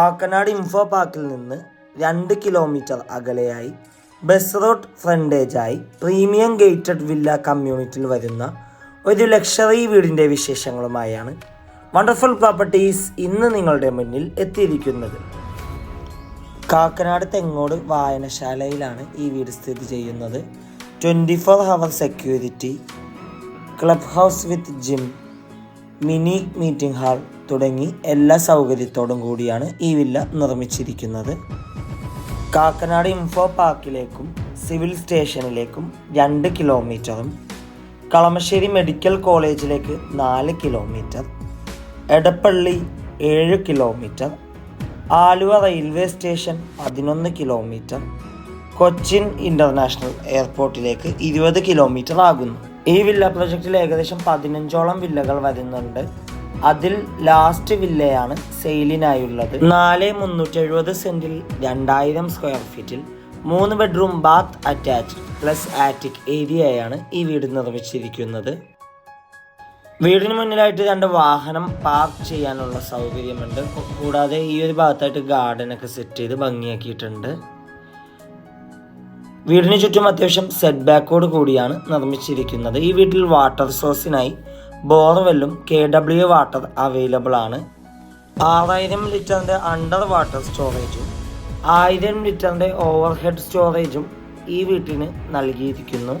Kakkanad info പാർക്കിൽ നിന്ന് രണ്ട് കിലോമീറ്റർ അകലെയായി ബസ് റോഡ് ഫ്രണ്ടേജായി പ്രീമിയം ഗേറ്റഡ് വില്ല കമ്മ്യൂണിറ്റിയിൽ വരുന്ന ഒരു ലക്ഷറി വീടിന്റെ വിശേഷങ്ങളുമായാണ് വണ്ടർഫുൾ പ്രോപ്പർട്ടീസ് ഇന്ന് നിങ്ങളുടെ മുന്നിൽ എത്തിയിരിക്കുന്നത്. കാക്കനാട് തെങ്ങോട് വായനശാലയിലാണ് ഈ വീട് സ്ഥിതി ചെയ്യുന്നത്. Twenty four hour security club house with gym mini meeting hall തുടങ്ങി എല്ലാ സൗകര്യത്തോടും കൂടിയാണ് ഈ വില്ല നിർമ്മിച്ചിരിക്കുന്നത്. കാക്കനാട് ഇൻഫോ പാർക്കിലേക്കും സിവിൽ സ്റ്റേഷനിലേക്കും രണ്ട് കിലോമീറ്ററും കളമശ്ശേരി മെഡിക്കൽ കോളേജിലേക്ക് നാല് കിലോമീറ്റർ എടപ്പള്ളി ഏഴ് കിലോമീറ്റർ ആലുവ റെയിൽവേ സ്റ്റേഷൻ പതിനൊന്ന് കിലോമീറ്റർ കൊച്ചിൻ ഇന്റർനാഷണൽ എയർപോർട്ടിലേക്ക് ഇരുപത് കിലോമീറ്റർ ആകുന്നു. ഈ വില്ല പ്രൊജക്റ്റിൽ ഏകദേശം പതിനഞ്ചോളം വില്ലകൾ വരുന്നുണ്ട്. അതിൽ ലാസ്റ്റ് വില്ലയാണ് സെയിലിനായുള്ളത്. നാല് മുന്നൂറ്റി എഴുപത് സെന്റിൽ രണ്ടായിരം സ്ക്വയർ ഫീറ്റിൽ മൂന്ന് bedroom bath attach plus attic ഏരിയയാണ് ഈ വീട് നിർമ്മിച്ചിരിക്കുന്നത്. വീടിന് മുന്നിലായിട്ട് രണ്ട് വാഹനം പാർക്ക് ചെയ്യാനുള്ള സൗകര്യമുണ്ട്. കൂടാതെ ഈ ഒരു ഭാഗത്തായിട്ട് ഗാർഡനൊക്കെ സെറ്റ് ചെയ്ത് ഭംഗിയാക്കിയിട്ടുണ്ട്. വീടിന് ചുറ്റും അത്യാവശ്യം സെറ്റ് ബാക്കോട് കൂടിയാണ് നിർമ്മിച്ചിരിക്കുന്നത്. ഈ വീട്ടിൽ വാട്ടർ സോഴ്സിനായി ബോർവെല്ലും കെ ഡബ്ല്യു വാട്ടർ അവൈലബിൾ ആണ്. ആറായിരം ലിറ്ററിന്റെ അണ്ടർ വാട്ടർ സ്റ്റോറേജും ആയിരം ലിറ്ററിന്റെ ഓവർ ഹെഡ് സ്റ്റോറേജും ഈ വീട്ടിന് നൽകിയിരിക്കുന്നു.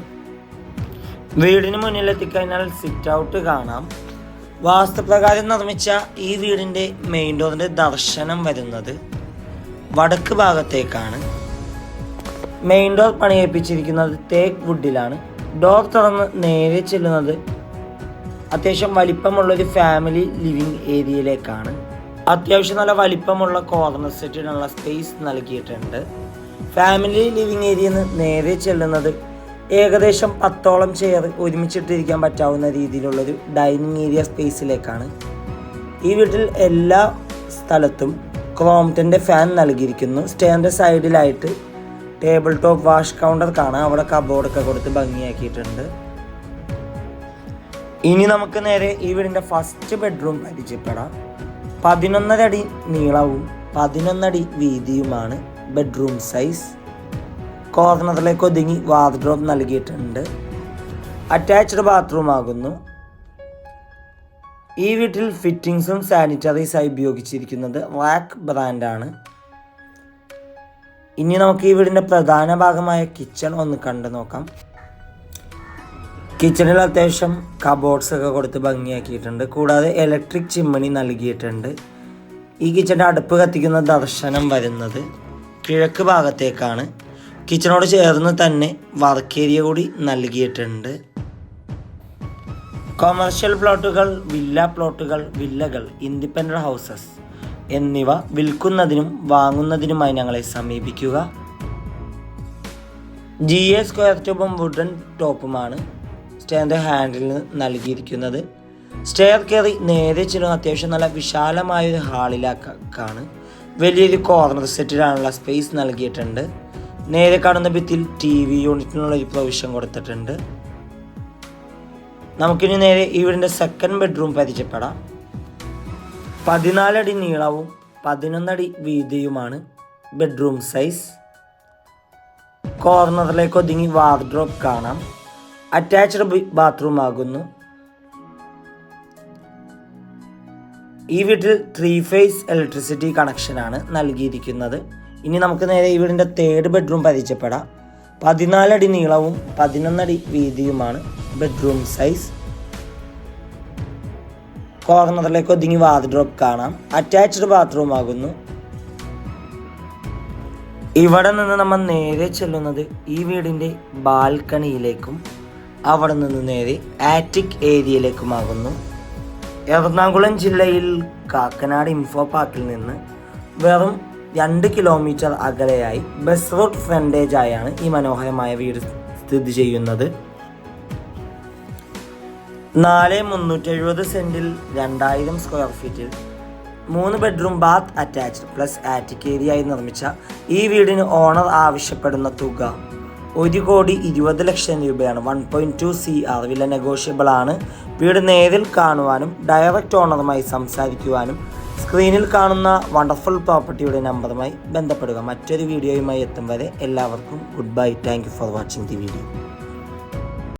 വീടിന് മുന്നിലെത്തിക്കഴിഞ്ഞാൽ സിറ്റ് ഔട്ട് കാണാം. വാസ്തുപ്രകാരം നിർമ്മിച്ച ഈ വീടിന്റെ മെയിൻ ഡോറിന്റെ ദർശനം വരുന്നത് വടക്ക് ഭാഗത്തേക്കാണ്. മെയിൻ ഡോർ പണിയേൽപ്പിച്ചിരിക്കുന്നത് തേക്ക് വുഡിലാണ്. ഡോർ തുറന്ന് നേരെ ചെല്ലുന്നത് അത്യാവശ്യം വലിപ്പമുള്ളൊരു ഫാമിലി ലിവിങ് ഏരിയയിലേക്കാണ്. അത്യാവശ്യം നല്ല വലിപ്പമുള്ള കോർണർ സെറ്റിനുള്ള സ്പേസ് നൽകിയിട്ടുണ്ട്. ഫാമിലി ലിവിങ് നിന്ന് നേരെ ചെല്ലുന്നത് ഏകദേശം പത്തോളം ചെയർ ഒരുമിച്ചിട്ടിരിക്കാൻ പറ്റാവുന്ന രീതിയിലുള്ളൊരു ഡൈനിങ് ഏരിയ സ്പേസിലേക്കാണ്. ഈ വീട്ടിൽ എല്ലാ സ്ഥലത്തും ക്രോംറ്റന്റെ ഫാൻ നൽകിയിരിക്കുന്നു. സ്റ്റേറിന്റെ സൈഡിലായിട്ട് ടേബിൾ ടോപ്പ് വാഷ് കൗണ്ടർ കാണാം. അവിടെ കബോർഡൊക്കെ കൊടുത്ത് ഭംഗിയാക്കിയിട്ടുണ്ട്. ഇനി നമുക്ക് നേരെ ഈ വീടിന്റെ ഫസ്റ്റ് ബെഡ്റൂം പരിചയപ്പെടാം. പതിനൊന്നര അടി നീളവും പതിനൊന്നടി വീതിയുമാണ് ബെഡ്റൂം സൈസ് കോർണറിലേക്ക് ഒതുങ്ങി വാർഡ്രോബ് നൽകിയിട്ടുണ്ട്. അറ്റാച്ച്ഡ് ബാത്റൂം ആകുന്നു. ഈ വീട്ടിൽ ഫിറ്റിങ്സും സാനിറ്ററീസായി ഉപയോഗിച്ചിരിക്കുന്നത് വാക്ക് ബ്രാൻഡാണ് ഇനി നമുക്ക് ഈ വീടിന്റെ പ്രധാന ഭാഗമായ കിച്ചൺ ഒന്ന് കണ്ടു നോക്കാം. കിച്ചണിൽ അത്യാവശ്യം കബോർഡ്സ് ഒക്കെ കൊടുത്ത് ഭംഗിയാക്കിയിട്ടുണ്ട്. കൂടാതെ ഇലക്ട്രിക് ചിമ്മണി നൽകിയിട്ടുണ്ട്. ഈ കിച്ചണിന്റെ അടുപ്പ് കത്തിക്കുന്ന ദർശനം വരുന്നത് കിഴക്ക് ഭാഗത്തേക്കാണ്. കിച്ചണോട് ചേർന്ന് തന്നെ വർക്ക് ഏരിയ കൂടി നൽകിയിട്ടുണ്ട്. കൊമേഴ്ഷ്യൽ പ്ലോട്ടുകൾ വില്ല പ്ലോട്ടുകൾ വില്ലകൾ ഇൻഡിപെൻഡന്റ് ഹൗസസ് എന്നിവ വിൽക്കുന്നതിനും വാങ്ങുന്നതിനുമായി ഞങ്ങളെ സമീപിക്കുക. ജി എ സ്ക്വയർ ട്യൂബും വുഡൻ ടോപ്പുമാണ് സ്റ്റേറിന്റെ ഹാൻഡിൽ നൽകിയിരിക്കുന്നത്. സ്റ്റെയർ കയറി നേരെ ചെല്ലുന്ന അത്യാവശ്യം നല്ല വിശാലമായ ഒരു ഹാളിലേക്കാണ് വലിയൊരു കോർണർ സെറ്റിലാണുള്ള സ്പേസ് നൽകിയിട്ടുണ്ട്. നേരെ കാണുന്ന ഭിത്തിയിൽ ടി വി യൂണിറ്റിനുള്ള ഒരു പ്രൊവിഷൻ കൊടുത്തിട്ടുണ്ട്. നമുക്കിനി നേരെ ഈ വീടിന്റെ സെക്കൻഡ് ബെഡ്റൂം പരിചയപ്പെടാം. പതിനാലടി നീളവും പതിനൊന്നടി വീതിയുമാണ് ബെഡ്റൂം സൈസ്. കോർണറിലേക്ക് ഒതുങ്ങി വാർഡ്രോബ് കാണാം. അറ്റാച്ച്ഡ് ബാത്റൂം ആകുന്നു. ഈ വീട്ടിൽ ത്രീ ഫേസ് ഇലക്ട്രിസിറ്റി കണക്ഷനാണ് നൽകിയിരിക്കുന്നത്. ഇനി നമുക്ക് നേരെ ഈ വീടിന്റെ തേർഡ് ബെഡ്റൂം പരിചയപ്പെടാം. പതിനാലടി നീളവും പതിനൊന്നടി വീതിയുമാണ് ബെഡ്റൂം സൈസ്. കോർണറിലേക്ക് ഒതുങ്ങി വാർഡ്രോബ് കാണാം. അറ്റാച്ച്ഡ് ബാത്റൂം ആകുന്നു. ഇവിടെ നിന്ന് നമ്മൾ നേരെ ചെല്ലുന്നത് ഈ വീടിന്റെ ബാൽക്കണിയിലേക്കും അവിടെ നിന്ന് നേരെ ആറ്റിക് ഏരിയയിലേക്കുമാകുന്നു എറണാകുളം ജില്ലയിൽ കാക്കനാട് ഇൻഫോ പാർക്കിൽ നിന്ന് വെറും രണ്ട് കിലോമീറ്റർ അകലെയായി ബസ് റോഡ് ഫ്രണ്ടേജായാണ് ഈ മനോഹരമായ വീട് സ്ഥിതി ചെയ്യുന്നത്. നാല് മുന്നൂറ്റി എഴുപത് സെന്റിൽ രണ്ടായിരം സ്ക്വയർ ഫീറ്റിൽ മൂന്ന് bedroom bath attached plus attic ഏരിയയായി നിർമ്മിച്ച ഈ വീടിന് ഓണർ ആവശ്യപ്പെടുന്ന തുക ഒരു കോടി ഇരുപത് ലക്ഷം രൂപയാണ്. One point two C R വില നെഗോഷ്യബിൾ ആണ്. വീട് നേരിൽ കാണുവാനും ഡയറക്റ്റ് ഓണറുമായി സംസാരിക്കുവാനും സ്ക്രീനിൽ കാണുന്ന വണ്ടർഫുൾ പ്രോപ്പർട്ടിയുടെ നമ്പറുമായി ബന്ധപ്പെടുക. മറ്റൊരു വീഡിയോയുമായി എത്തും വരെ എല്ലാവർക്കും good bye thank for watching the video